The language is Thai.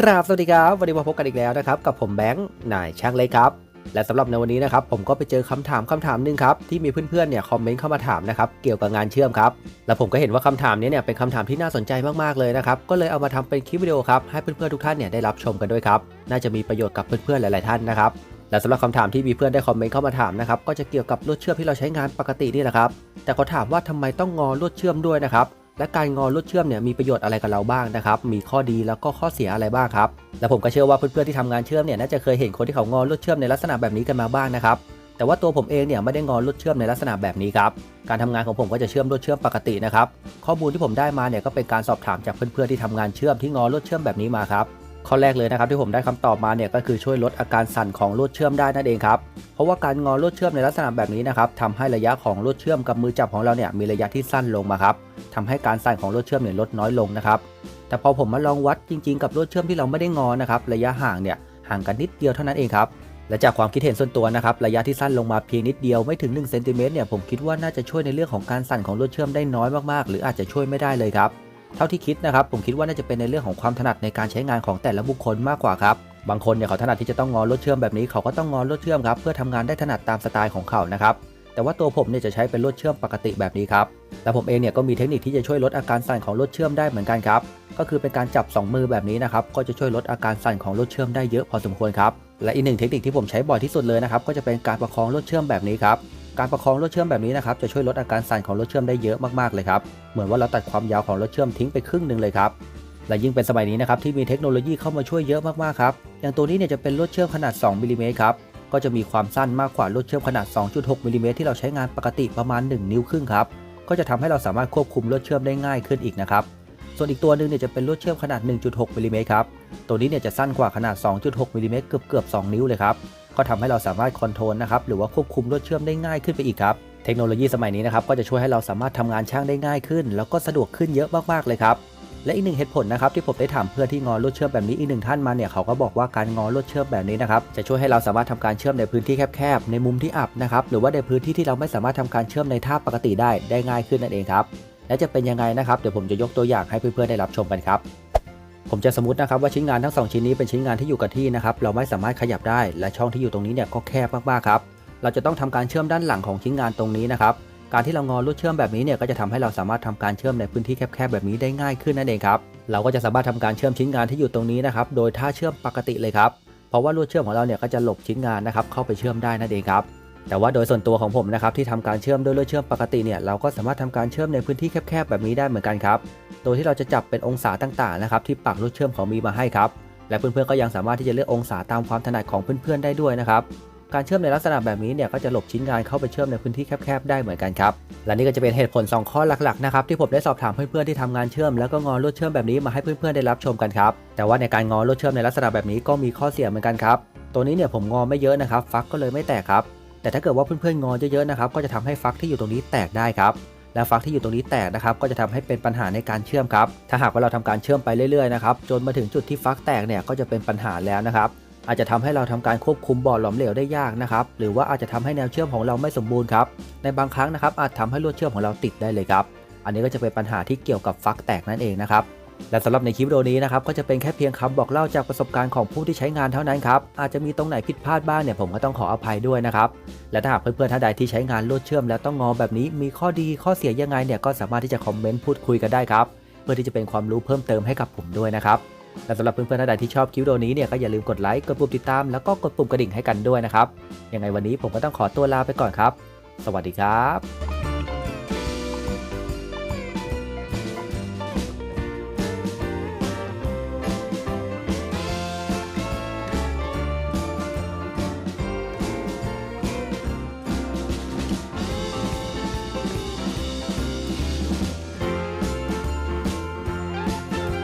กราบสวัสดีครับวันนี้มาพบกันอีกแล้วนะครับกับผมแบงค์นายช่างเล็กครับ และสำหรับในวันนี้นะครับผมก็ไปเจอคำถามคำถามหนึ่งครับที่มีเพื่อนๆเนี่ยคอมเมนต์เข้ามาถามนะครับเกี่ยวกับงานเชื่อมครับแล้วผมก็เห็นว่าคำถามนี้เนี่ยเป็นคำถามที่น่าสนใจมากๆเลยนะครับก็เลยเอามาทำเป็นคลิปวิดีโอครับให้เพื่อนๆทุกท่านเนี่ยได้รับชมกันด้วยครับน่าจะมีประโยชน์กับเพื่อนๆหลาย ๆท่านนะครับและสำหรับคำถามที่มีเพื่อนได้คอมเมนต์เข้ามาถามนะครับก็จะเกี่ยวกับลวดเชื่อมที่เราใช้งานปกตินี่แหละครับแต่เขาถามว่าทำไมต้องงอลวดเชื่อมด้วยนะครับ และการงอลวดเชื่อมเนี่ยมีประโยชน์อะไรกับเราบ้างนะครับ มีข้อดีแล้วก็ข้อเสียอะไรบ้างครับ และผมก็เชื่อว่าเพื่อนๆที่ทำงานเชื่อมเนี่ยน่าจะเคยเห็นคนที่เขางอลวดเชื่อมในลักษณะแบบนี้กันมาบ้างนะครับ แต่ว่าตัวผมเองเนี่ยไม่ได้งอลวดเชื่อมในลักษณะแบบนี้ครับ การทำงานของผมก็จะเชื่อมลวดเชื่อมปกตินะครับ ข้อมูลที่ผมได้มาเนี่ยก็เป็นการสอบถามจากเพื่อนๆที่ทำงานเชื่อมที่งอลวดเชื่อมแบบนี้มาครับ ข้อแรกเลยนะครับที่ผมได้คำตอบมาเนี่ยก็คือช่วยลดอาการสั่นของลวดเชื่อมได้นั่นเองครับเพราะว่าการงอลวดเชื่อมในลักษณะแบบนี้นะครับทำให้ระยะของลวดเชื่อมกับมือจับของเราเนี่ยมีระยะที่สั้นลงมาครับทำให้การสั่นของลวดเชื่อมเนี่ยลดน้อยลงนะครับแต่พอผมมาลองวัดจริง ๆ กับลวดเชื่อมที่เราไม่ได้งอนะครับระยะห่างเนี่ยห่างกันนิดเดียวเท่านั้นเองครับและจากความคิดเห็นส่วนตัวนะครับระยะที่สั้นลงมาเพียงนิดเดียวไม่ถึง1เซนติเมตรเนี่ยผมคิดว่าน่าจะช่วยในเรื่องของการสั่นของลวดเชื่อมได้น้อยมากๆ หรืออาจจะช่วยไม่ได้เลยครับ เท่าที่คิดนะครับผมคิดว่าน่าจะเป็นในเรื่องของความถนัดในการใช้งานของแต่ละบุคคลมากกว่าครับบางคนเนี่ยเขาถนัดที่จะต้องงอลดเชื่อมแบบนี้เขาก็ต้องงอลดเชื่อมครับเพื่อทำงานได้ถนัดตามสไตล์ของเขานะครับแต่ว่าตัวผมเนี่ยจะใช้เป็นลดเชื่อมปกติแบบนี้ครับและผมเองเนี่ยก็มีเทคนิคที่จะช่วยลดอาการสั่นของลดเชื่อมได้เหมือนกันครับก็คือเป็นการจับ 2 มือแบบนี้นะครับก็จะช่วยลดอาการสั่นของลดเชื่อมได้เยอะพอสมควรครับและอีกหนึ่งเทคนิคที่ผมใช้บ่อยที่สุดเลยนะครับก็จะเป็นการประคองลดเชื่อมแบบนี้ครับ การประคองลวดเชื่อมแบบนี้นะครับจะช่วยลดอาการสั่นของลวดเชื่อมได้เยอะมากๆเลยครับเหมือนว่าเราตัดความยาวของลวดเชื่อมทิ้งไปครึ่งหนึ่งเลยครับและยิ่งเป็นสมัยนี้นะครับที่มีเทคโนโลยีเข้ามาช่วยเยอะมากๆครับอย่างตัวนี้เนี่ยจะเป็นลวดเชื่อมขนาด 2มิลลิเมตรครับก็จะมีความสั้นมากกว่าลวดเชื่อมขนาด 2.6มิลลิเมตรที่เราใช้งานปกติประมาณ 1 นิ้วครึ่งครับ ก็จะทำให้เราสามารถควบคุมลวดเชื่อมได้ง่ายขึ้นอีกนะครับ ส่วนอีกตัวหนึงเนี่ยจะเป็นลวดเชื่อมขนาด 1.6มิลลิเมตรครับ ตัวนี้เนี่ยจะสั้นกว่าขนาด 2.6มิลิเมตรเกือบเกือบ 2 นิ้วเลยครับ ก็ทำให้เราสามารถคอนโทรลนะครับหรือว่าควบคุมลวดเชื่อมได้ง่ายขึ้นไปอีกครับเทคโนโลยีสมัยนี้นะครับก็จะช่วยให้เราสามารถทำงานช่างได้ง่ายขึ้น แล้วก็สะดวกขึ้นเยอะมากๆเลยครับและอีกหนึ่งเหตุผลนะครับที่ผมได้ถามเพื่อนที่งอลวดเชื่อมแบบนี้อีกหนึ่งท่านมาเนี่ยเขาก็บอกว่าการงอลวดเชื่อมแบบนี้นะครับจะช่วยให้เราสามารถทำการเชื่อมในพื้นที่แคบๆในมุมที่อับนะครับหรือว่าในพื้นที่ที่เราไม่สามารถทำการเชื่อมในท่าปกติได้ได้ง่ายขึ้นนั่นเองครับและจะเป็นยังไงนะครับเดี๋ยวผมจะยกตัวอย่างให้เพื่อนๆได้รับชมกันครับ ผมจะสมมตินะครับว่าชิ้นงานทั้งสองชิ้นนี้เป็นชิ้นงานที่อยู่กับที่นะครับเราไม่สามารถขยับได้และช่องที่อยู่ตรงนี้เนี่ยก็แคบมากๆครับเราจะต้องทำการเชื่อมด้านหลังของชิ้นงานตรงนี้นะครับการที่เรางอลวดเชื่อมแบบนี้เนี่ยก็จะทำให้เราสามารถทำการเชื่อมในพื้นที่แคบๆแบบนี้ได้ง่ายขึ้นนั่นเองครับเราก็จะสามารถทำการเชื่อมชิ้นงานที่อยู่ตรงนี้นะครับโดยท่าเชื่อมปกติเลยครับเพราะว่าลวดเชื่อมของเราเนี่ยก็จะหลบชิ้นงานนะครับเข้าไปเชื่อมได้นั่นเองครับแต่ว่าโดยส่วนตัวของผมนะครับที่ทำการเชื่อมด้วยลวดเชื่อมปกติเนี่ยเราก็สามารถทำการเชื่อมในพื้นที่แคบๆแบบนี้ได้เหมือนกันครับ โดยที่เราจะจับเป็นองศาต่างๆนะครับที่ปักลวดเชื่อมเขามีมาให้ครับ และเพื่อนๆก็ยังสามารถที่จะเลือกองศาตามความถนัดของเพื่อนๆได้ด้วยนะครับการเชื่อมในลักษณะแบบนี้เนี่ยก็จะหลบชิ้นงานเข้าไปเชื่อมในพื้นที่แคบๆได้เหมือนกันครับ และนี่ก็จะเป็นเหตุผล 2 ข้อหลักๆนะครับที่ผมได้สอบถามเพื่อนๆที่ทำงานเชื่อม แล้วก็งอลวดเชื่อมแบบนี้มาให้เพื่อนๆได้รับชมกันครับแต่ว่าในการงอลวดเชื่อมในลักษณะแบบนี้ก็มีข้อเสียเหมือนกันครับตัวนี้เนี่ยผมงอไม่เยอะนะครับ ฟักก็เลยไม่แตกครับ แต่ถ้าเกิดว่าเพื่อนๆงอเยอะๆนะครับก็จะทำให้ฟักที่อยู่ตรงนี้แตกได้ครับ และฟักที่อยู่ตรงนี้แตกนะครับก็จะทำให้เป็นปัญหาในการเชื่อมครับถ้าหากว่าเราทำการเชื่อมไปเรื่อยๆนะครับจนมาถึงจุดที่ฟักแตกเนี่ยก็จะเป็นปัญหาแล้วนะครับอาจจะทำให้เราทำการควบคุมบอร์ดหลอมเหลวได้ยากนะครับหรือว่าอาจจะทำให้แนวเชื่อมของเราไม่สมบูรณ์ครับในบางครั้งนะครับอาจทำให้ลวดเชื่อมของเราติดได้เลยครับอันนี้ก็จะเป็นปัญหาที่เกี่ยวกับฟักแตกนั่นเองนะครับ และสำหรับในคลิปวิดีโอนี้นะครับก็จะเป็นแค่เพียงคำบอกเล่าจากประสบการณ์ของผู้ที่ใช้งานเท่านั้นครับอาจจะมีตรงไหนผิดพลาดบ้างเนี่ยผมก็ต้องขออภัยด้วยนะครับและถ้าหากเพื่อนๆท่านใดที่ใช้งานลวดเชื่อม แล้วต้องงอแบบนี้มีข้อดีข้อเสียยังไงเนี่ยก็สามารถที่จะคอมเมนต์พูดคุยกันได้ครับเพื่อที่จะเป็นความรู้เพิ่มเติมให้กับผมด้วยนะครับและสำหรับเพื่อนๆท่านใดที่ชอบคลิปวิดีโอนี้เนี่ยก็อย่าลืมกดไลค์กดปุ่มติดตามแล้วก็กดปุ่มกระดิ่งให้กันด้วยนะครับยังไงวันนี้ผมก็ต้องขอตัวลาไปก่อนครับ สวัสดีครับ